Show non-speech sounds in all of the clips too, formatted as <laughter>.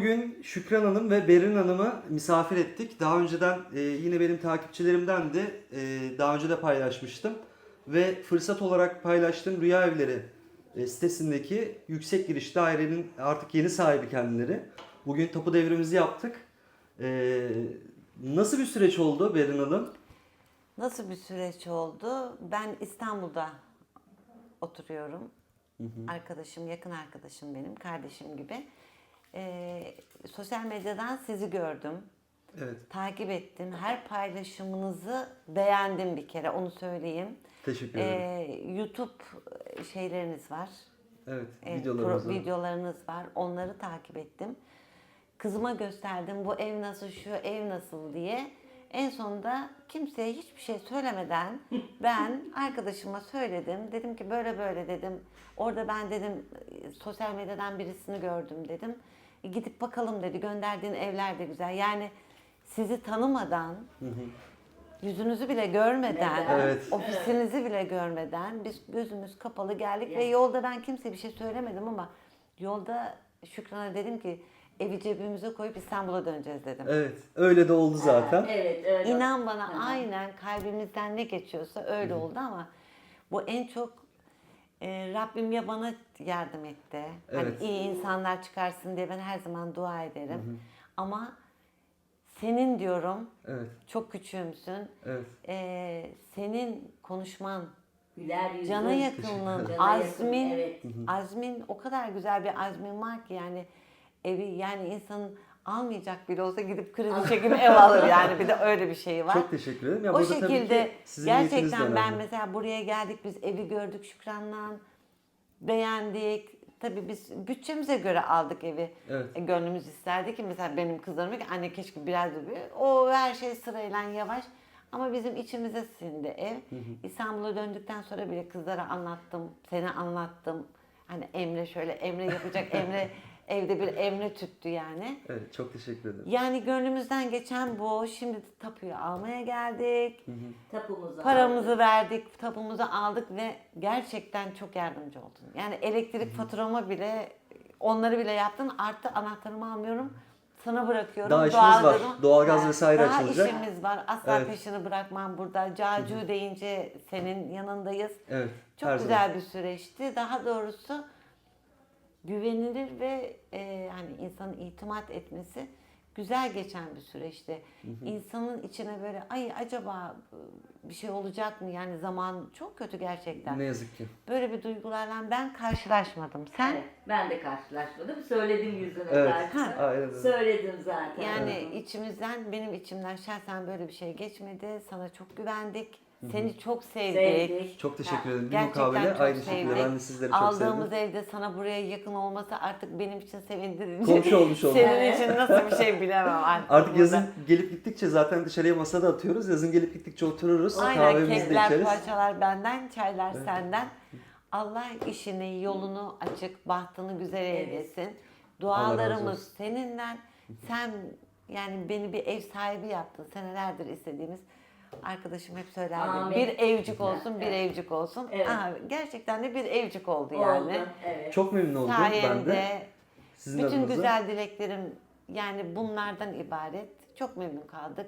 Bugün Şükran Hanım ve Berin Hanım'ı misafir ettik. Daha önceden e, yine benim takipçilerimden de e, daha önce de paylaşmıştım. Ve fırsat olarak paylaştığım Rüya Evleri e, sitesindeki yüksek giriş dairenin artık yeni sahibi kendileri. Bugün tapu devrimizi yaptık. E, nasıl bir süreç oldu Berin Hanım? Nasıl bir süreç oldu? Ben İstanbul'da oturuyorum. Arkadaşım, yakın arkadaşım benim, kardeşim gibi. Ee, sosyal medyadan sizi gördüm. Evet Takip ettim. Her paylaşımınızı beğendim bir kere, onu söyleyeyim. teşekkür ederim. Ee, YouTube şeyleriniz var. evet Evet, videolarımızı. pro- videolarınız var. Onları takip ettim. Kızıma gösterdim bu ev nasıl, şu ev nasıl diye. En sonunda kimseye hiçbir şey söylemeden ben arkadaşıma söyledim. Dedim ki böyle böyle dedim. Orada ben dedim sosyal medyadan birisini gördüm dedim. E, Gidip bakalım dedi. Gönderdiğin evler de güzel. Yani sizi tanımadan, yüzünüzü bile görmeden? Evet. ofisinizi bile görmeden biz gözümüz kapalı geldik ve Yani. yolda ben kimseye bir şey söylemedim ama yolda Şükran'a dedim ki evi cebimize koyup İstanbul'a döneceğiz dedim. Evet öyle de oldu zaten. Evet öyle. İnan bana Hı hı. aynen kalbimizden ne geçiyorsa öyle oldu ama bu en çok e, Rabbim ya bana yardım etti. Hani Evet. iyi insanlar çıkarsın diye ben her zaman dua ederim. Ama senin diyorum Evet çok küçüğümsün. evet. E, senin konuşman, Güler yüzlü. cana yakınlığın, Cana yakın, azmin, evet. azmin o kadar güzel bir azmin var ki yani evi yani insanın almayacak bile olsa gidip kredi çekip ev alır yani bir de <laughs> öyle bir şey var. Çok teşekkür ederim. Ya o şekilde gerçekten ben mesela buraya geldik biz evi gördük Şükran'la beğendik. Tabii biz bütçemize göre aldık evi. Evet. E, gönlümüz isterdi ki mesela benim kızlarım ki anne keşke biraz da büyü. O her şey sırayla yavaş. Ama bizim içimize sindi ev. İstanbul'a döndükten sonra bile kızlara anlattım. Seni anlattım. Hani Emre şöyle Emre yapacak. Emre <laughs> evde bir Emre tüttü yani. Evet çok teşekkür ederim. Yani gönlümüzden geçen bu. Şimdi tapuyu almaya geldik. Tapumuzu Paramızı verdik, tapumuzu aldık ve gerçekten çok yardımcı oldun. Yani elektrik faturamı bile, onları bile yaptın. Artı anahtarımı almıyorum. Sana bırakıyorum. Daha işiniz var. Doğalgaz vesaire Daha açılacak. işimiz var. Asla Evet. peşini bırakmam burada. Cacu deyince senin yanındayız. Evet. Çok her güzel zaman. bir süreçti. Daha doğrusu güvenilir ve e, hani insanın itimat etmesi güzel geçen bir süreçti. İnsanın içine böyle ay acaba bir şey olacak mı? Yani zaman çok kötü gerçekten. Ne yazık ki. Böyle bir duygularla ben karşılaşmadım. Sen Evet, ben de karşılaşmadım. Söyledim yüzüne Evet. zaten. Aynen öyle. Söyledim zaten. yani içimizden benim içimden şahsen böyle bir şey geçmedi. Sana çok güvendik. Seni çok sevdik. Sevdik. Çok teşekkür ederim. Bir Gerçekten mukabele çok aynı şekilde sevdik. ben de sizleri çok Aldığımız sevdim. evde sana buraya yakın olması artık benim için sevindirici. Komşu olmuş olduk. Senin için nasıl bir şey bilemem <laughs> artık. Artık burada. yazın gelip gittikçe zaten dışarıya masada atıyoruz. Yazın gelip gittikçe otururuz. Aynen kahvemizi de kekler, içeriz. poğaçalar benden, çaylar senden. Allah işini, yolunu açık, bahtını güzel Evet. eylesin. Dualarımız seninle. Sen yani beni bir ev sahibi yaptın. Senelerdir istediğimiz arkadaşım hep söylerdi. Amin. Bir evcik olsun, bir Evet. evcik olsun. Evet. Aha, gerçekten de bir evcik oldu Oldu. yani. Evet. Çok memnun oldum ben de. Sizin bütün adınıza. güzel dileklerim yani bunlardan ibaret. Çok memnun kaldık.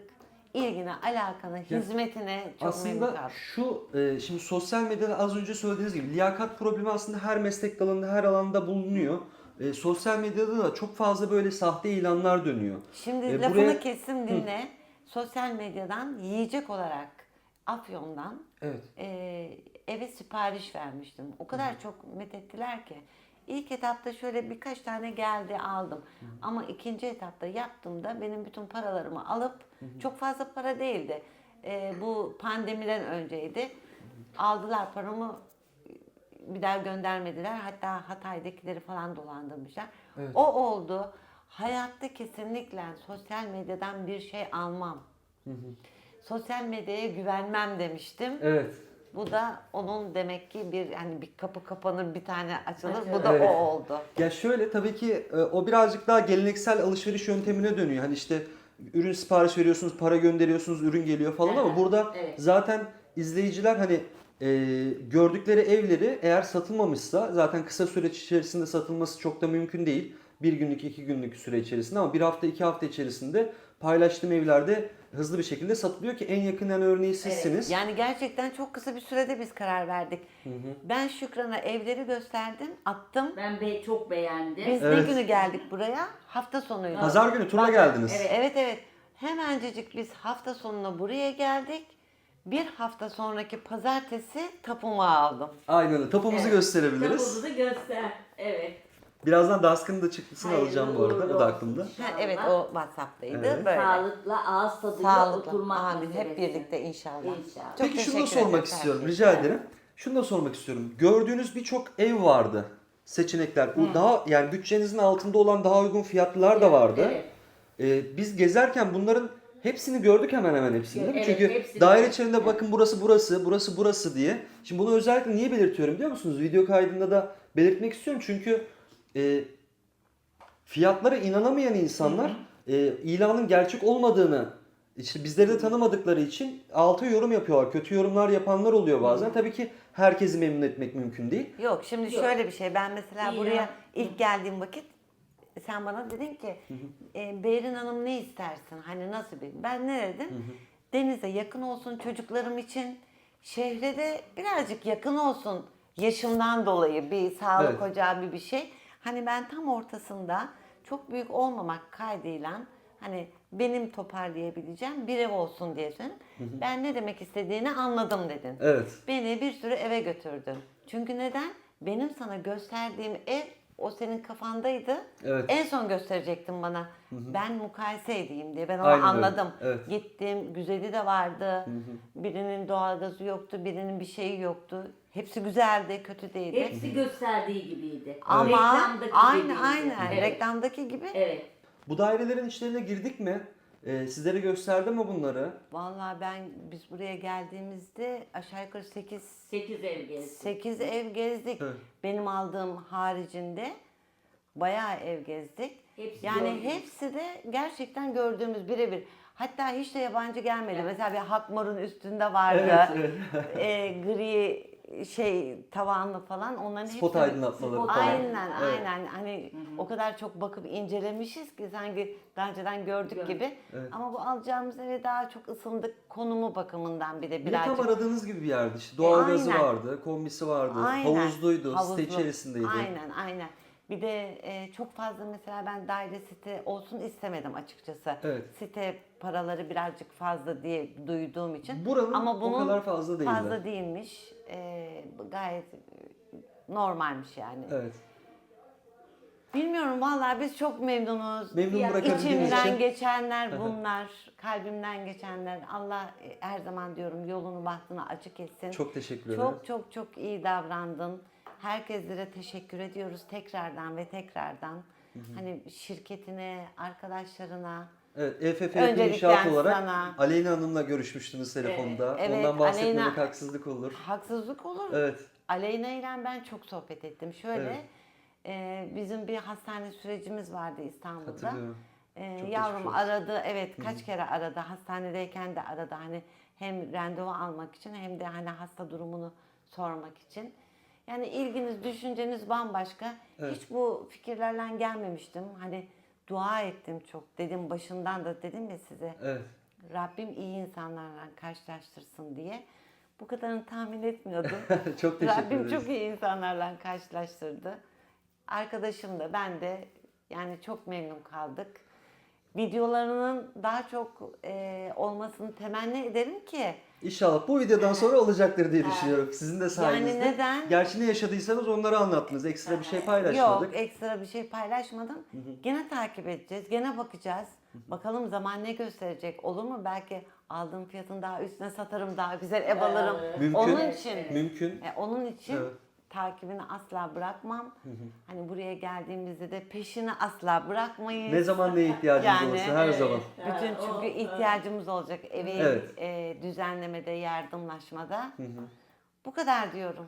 İlgine, alakana, hizmetine çok memnun Aslında kaldık. şu e, şimdi sosyal medyada az önce söylediğiniz gibi liyakat problemi aslında her meslek dalında her alanda bulunuyor. E, sosyal medyada da çok fazla böyle sahte ilanlar dönüyor. Şimdi E, lafını buraya- kesim dinle. Sosyal medyadan yiyecek olarak Afyon'dan Evet. e, eve sipariş vermiştim. O kadar çok methettiler ki. İlk etapta şöyle birkaç tane geldi aldım. Ama ikinci etapta yaptığımda benim bütün paralarımı alıp çok fazla para değildi. E, bu pandemiden önceydi. Aldılar paramı bir daha göndermediler. Hatta Hatay'dakileri falan dolandırmışlar. Evet. O oldu. Hayatta kesinlikle sosyal medyadan bir şey almam. Sosyal medyaya güvenmem demiştim. Evet. Bu da onun demek ki bir hani bir kapı kapanır bir tane açılır. Bu da Evet. o oldu. Ya şöyle tabii ki e, o birazcık daha geleneksel alışveriş yöntemine dönüyor. Hani işte ürün sipariş veriyorsunuz, para gönderiyorsunuz, ürün geliyor falan ama Evet, burada evet. zaten izleyiciler hani e, gördükleri evleri eğer satılmamışsa zaten kısa süreç içerisinde satılması çok da mümkün değil. Bir günlük iki günlük süre içerisinde ama bir hafta iki hafta içerisinde paylaştığım evlerde hızlı bir şekilde satılıyor ki en yakın en örneği sizsiniz. Yani gerçekten çok kısa bir sürede biz karar verdik. Ben Şükran'a evleri gösterdim, attım. Ben be çok beğendim. Biz Evet. ne günü geldik buraya? Hafta sonuydu. Pazar günü turla Pazar, geldiniz. evet. Evet evet. Hemencecik biz hafta sonuna buraya geldik. Bir hafta sonraki pazartesi tapumu aldım. Aynen öyle. Tapumuzu Evet. gösterebiliriz. Tapunuzu göster. Evet. Birazdan Dask'ın da çıktısını Hayırlı alacağım bu arada. uğurlu O da aklımda. olsun. Ha, evet o WhatsApp'taydı. Evet. Böyle. Sağlıkla, ağız tadıyla Sağlıkla. oturmak Amin. Hep birlikte inşallah. İnşallah. Çok Peki şunu da teşekkür sormak ederiz istiyorum. Rica ederim. Şunu da sormak istiyorum. Gördüğünüz birçok ev vardı. Seçenekler. Bu daha yani bütçenizin altında olan daha uygun fiyatlılar da vardı. Evet. Ee, biz gezerken bunların hepsini gördük hemen hemen hepsini değil mi? Evet, Çünkü hepsini daire gördük. içerisinde bakın burası burası, burası burası diye. Şimdi bunu özellikle niye belirtiyorum biliyor musunuz? Video kaydında da belirtmek istiyorum çünkü e, fiyatlara inanamayan insanlar e, ilanın gerçek olmadığını işte bizleri de tanımadıkları için altı yorum yapıyorlar. Kötü yorumlar yapanlar oluyor bazen. Tabii ki herkesi memnun etmek mümkün değil. Yok şimdi Yok. şöyle bir şey. Ben mesela İyi buraya ya. ilk geldiğim vakit sen bana dedin ki e, Beyrin Hanım ne istersin? Hani nasıl bir? Ben ne dedim? Denize yakın olsun çocuklarım için. Şehre de birazcık yakın olsun. Yaşımdan dolayı bir sağlık Evet. ocağı bir bir şey. Hani ben tam ortasında çok büyük olmamak kaydıyla hani benim toparlayabileceğim bir ev olsun diye söyledim. Ben ne demek istediğini anladım dedin. Evet. Beni bir sürü eve götürdün. Çünkü neden? Benim sana gösterdiğim ev o senin kafandaydı. Evet. En son gösterecektin bana. Ben mukayese edeyim diye. Ben onu Aynen öyle. anladım. Evet. Gittim. Güzeli de vardı. Birinin doğalgazı yoktu. Birinin bir şeyi yoktu. Hepsi güzeldi. Kötü değildi. Hepsi gösterdiği gibiydi. Ama Reklamdaki aynı gibiydi. aynen Evet. reklamdaki gibi. Evet. Bu dairelerin içlerine girdik mi? Ee, sizlere gösterdim mi bunları? Vallahi ben biz buraya geldiğimizde aşağı yukarı 8 8 ev gezdi. 8 ev gezdik. Evet. Benim aldığım haricinde bayağı ev gezdik. Hepsi yani gördük. hepsi de gerçekten gördüğümüz birebir. Hatta hiç de yabancı gelmedi. Mesela bir Hakmar'ın üstünde vardı. Evet, Ee, gri şey tavanlı falan onların Spot hepsi aydınlatmaları Spot falan. Aynen Evet. aynen hani o kadar çok bakıp incelemişiz ki sanki daha önceden gördük Gördük. gibi. Evet. Ama bu alacağımız eve daha çok ısındık konumu bakımından bir de Bir de tam aradığınız gibi bir yerdi. İşte doğalgazı Aynen. vardı, kombisi vardı, Aynen. havuzluydu, Havuzlu. site içerisindeydi. Aynen aynen. Bir de e, çok fazla mesela ben daire site olsun istemedim açıkçası. Evet. Site paraları birazcık fazla diye duyduğum için. Buranın Ama o bunun kadar fazla değildi. Fazla değilmiş. E, gayet normalmiş yani. Evet. Bilmiyorum vallahi biz çok memnunuz. Memnun Ya, İçimden için. geçenler bunlar, kalbimden geçenler. Allah e, her zaman diyorum yolunu bahtını açık etsin. Çok teşekkür ederim. Çok çok çok iyi davrandın. Herkeslere teşekkür ediyoruz tekrardan ve tekrardan. Hani şirketine, arkadaşlarına. Evet, EFF İnşaat olarak sana. Aleyna Hanım'la görüşmüştünüz telefonda. Evet, Ondan bahsetmemek Aleyna- haksızlık olur. Haksızlık olur. Evet. Aleyna ile ben çok sohbet ettim. Şöyle Evet. e, bizim bir hastane sürecimiz vardı İstanbul'da. Hatırlıyorum. Çok yavrum aradı evet kaç kere aradı hastanedeyken de aradı hani hem randevu almak için hem de hani hasta durumunu sormak için. Yani ilginiz düşünceniz bambaşka. Evet. Hiç bu fikirlerle gelmemiştim. Hani dua ettim çok dedim başından da dedim ya size. Evet. Rabbim iyi insanlarla karşılaştırsın diye. Bu kadarını tahmin etmiyordum. <laughs> çok teşekkür Rabbim ederiz. çok iyi insanlarla karşılaştırdı. Arkadaşım da ben de yani çok memnun kaldık. Videolarının daha çok e, olmasını temenni ederim ki İnşallah bu videodan sonra olacaktır diye düşünüyorum. Sizin de sayenizde. neden? Gerçi ne yaşadıysanız onları anlattınız. Ekstra bir şey paylaşmadık. yok ekstra bir şey paylaşmadım. Gene takip edeceğiz, gene bakacağız. Bakalım zaman ne gösterecek olur mu? Belki aldığım fiyatın daha üstüne satarım, daha güzel ev alırım. Mümkün. Onun için Mümkün. E, onun için Evet. Takibini asla bırakmam. Hani buraya geldiğimizde de peşini asla bırakmayız. Ne zaman neye ihtiyacınız Yani, olursa her evet. zaman. Bütün çünkü o- ihtiyacımız olacak evi Evet. e, düzenlemede, yardımlaşmada. Bu kadar diyorum.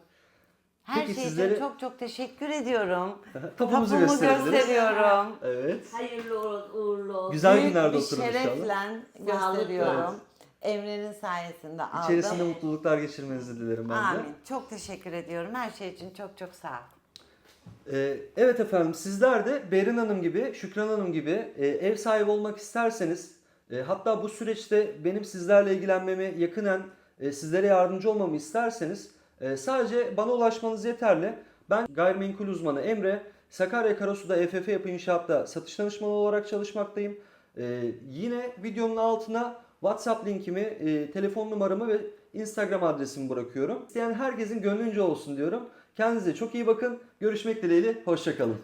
Her Peki şey sizleri- için çok çok teşekkür ediyorum. <laughs> Gösterebiliriz. gösteriyorum. Evet. Hayırlı uğurlu- olsun. Güzel Büyük günlerde bir oturun inşallah. şerefle gösteriyorum. Emre'nin sayesinde aldım. İçerisinde mutluluklar geçirmenizi dilerim ben de. Amin. Çok teşekkür ediyorum. Her şey için çok çok sağ ol. Ee, evet efendim sizler de Berin Hanım gibi, Şükran Hanım gibi e, ev sahibi olmak isterseniz e, hatta bu süreçte benim sizlerle ilgilenmemi yakınen e, sizlere yardımcı olmamı isterseniz e, sadece bana ulaşmanız yeterli. Ben gayrimenkul uzmanı Emre, Sakarya Karasu'da EFF Yapı İnşaat'ta satış danışmanı olarak çalışmaktayım. E, yine videonun altına WhatsApp linkimi, e, telefon numaramı ve Instagram adresimi bırakıyorum. İsteyen herkesin gönlünce olsun diyorum. Kendinize çok iyi bakın. Görüşmek dileğiyle. Hoşçakalın.